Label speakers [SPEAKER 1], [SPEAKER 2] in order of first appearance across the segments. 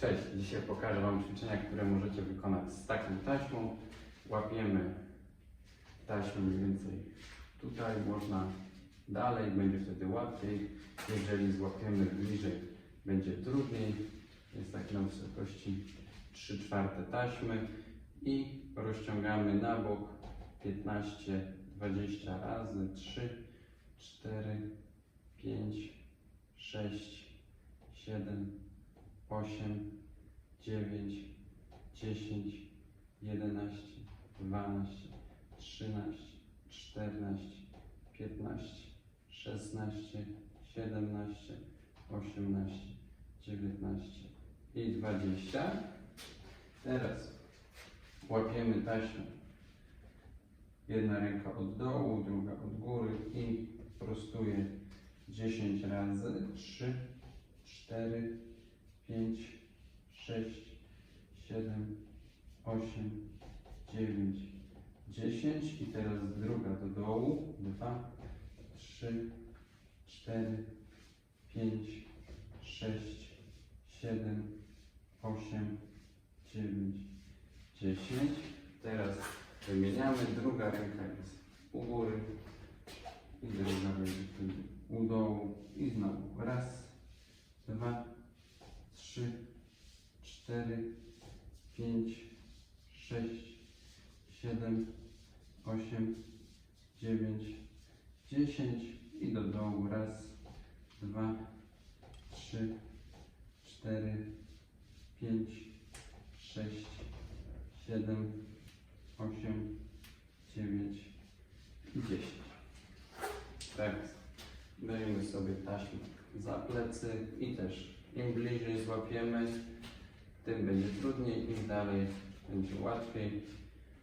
[SPEAKER 1] Cześć, dzisiaj pokażę Wam ćwiczenia, które możecie wykonać z taką taśmą. Łapiemy taśmę mniej więcej tutaj, można dalej, będzie wtedy łatwiej. Jeżeli złapiemy bliżej, będzie trudniej. Jest taki na wysokości 3 czwarte taśmy i rozciągamy na bok 15, 20 razy 3, 4, 5, 6, 7, osiem, dziewięć, dziesięć, jedenaście, dwanaście, trzynaście, czternaście, piętnaście, szesnaście, siedemnaście, osiemnaście, dziewiętnaście i dwadzieścia. Teraz łapiemy taśmę. Jedna ręka od dołu, druga od góry i prostuję dziesięć razy. trzy, cztery pięć, sześć, siedem, osiem, dziewięć, dziesięć i teraz druga do dołu, dwa, trzy, cztery, pięć, sześć, siedem, osiem, dziewięć, dziesięć. Teraz wymieniamy, druga ręka jest u góry i druga będzie u dołu i znowu raz, dwa, trzy, cztery, pięć, sześć, siedem, osiem, dziewięć, dziesięć i do dołu raz, dwa, trzy, cztery, pięć, sześć, siedem, osiem, dziewięć i dziesięć. Teraz dajemy sobie taśmę za plecy i też im bliżej złapiemy, tym będzie trudniej, im dalej będzie łatwiej.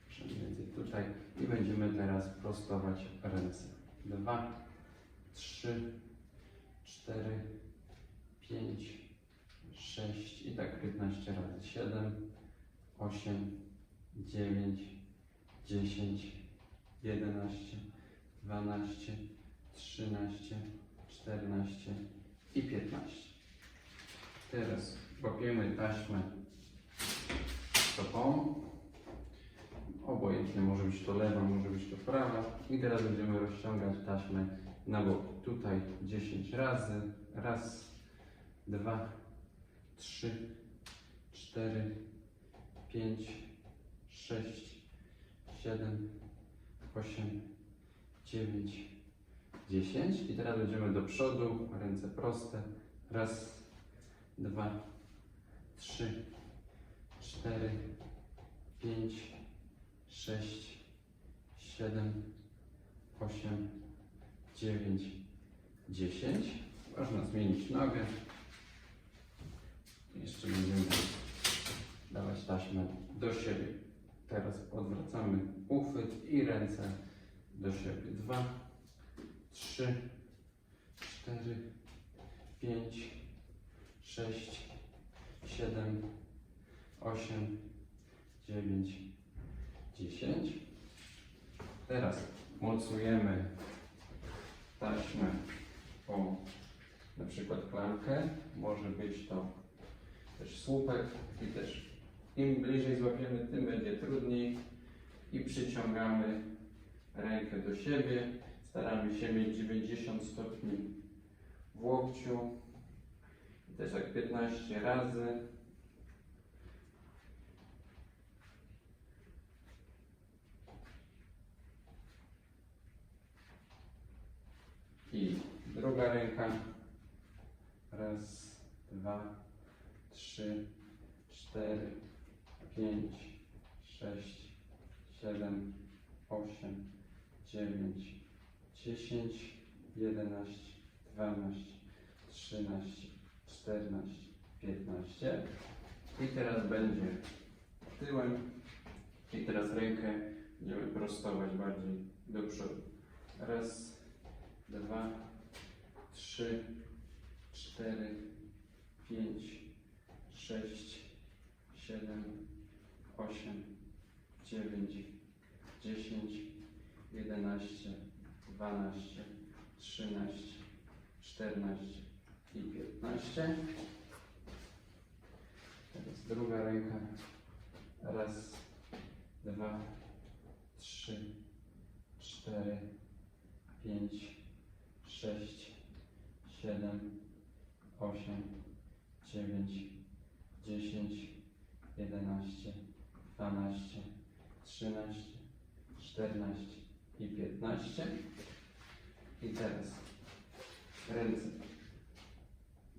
[SPEAKER 1] Przemiędzy tutaj i będziemy teraz prostować ręce. Dwa, trzy, cztery, pięć, sześć i tak 15 razy. siedem, osiem, dziewięć, dziesięć, jedenaście, dwanaście, trzynaście, czternaście i piętnaście. Teraz łapiemy taśmę stopą. Obojętnie, może być to lewa, może być to prawa. I teraz będziemy rozciągać taśmę na bok. Tutaj 10 razy. Raz, dwa, trzy, cztery, pięć, sześć, siedem, osiem, dziewięć, dziesięć. I teraz będziemy do przodu, ręce proste. Raz, dwa, trzy, cztery, pięć, sześć, siedem, osiem, dziewięć, dziesięć. Można zmienić nogę. Jeszcze będziemy dawać taśmę do siebie. Teraz odwracamy uchwyt i ręce do siebie. Dwa, trzy, cztery, pięć sześć, siedem, osiem, dziewięć, dziesięć. Teraz mocujemy taśmę o na przykład klamkę. Może być to też słupek i też im bliżej złapiemy, tym będzie trudniej i przyciągamy rękę do siebie. Staramy się mieć 90 stopni w łokciu, też tak 15 razy. I druga ręka. Raz, dwa, trzy, cztery, pięć, sześć, siedem, osiem, dziewięć, dziesięć, jedenaście, dwanaście, trzynaście. 14, 15. I teraz będzie tyłem. I teraz rękę będziemy prostować bardziej do przodu. Raz, dwa, trzy, cztery, pięć, sześć, siedem, osiem, dziewięć, dziesięć, jedenaście, dwanaście, trzynaście, czternaście i 15. Teraz druga ręka. Raz, dwa, trzy, cztery, pięć, sześć, siedem, osiem, dziewięć, dziesięć, jedenaście, dwanaście, trzynaście, czternaście i piętnaście. I teraz ręce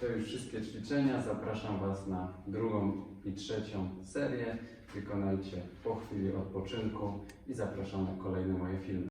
[SPEAKER 1] To już wszystkie ćwiczenia. Zapraszam Was na drugą i trzecią serię. Wykonajcie po chwili odpoczynku i zapraszam na kolejne moje filmy.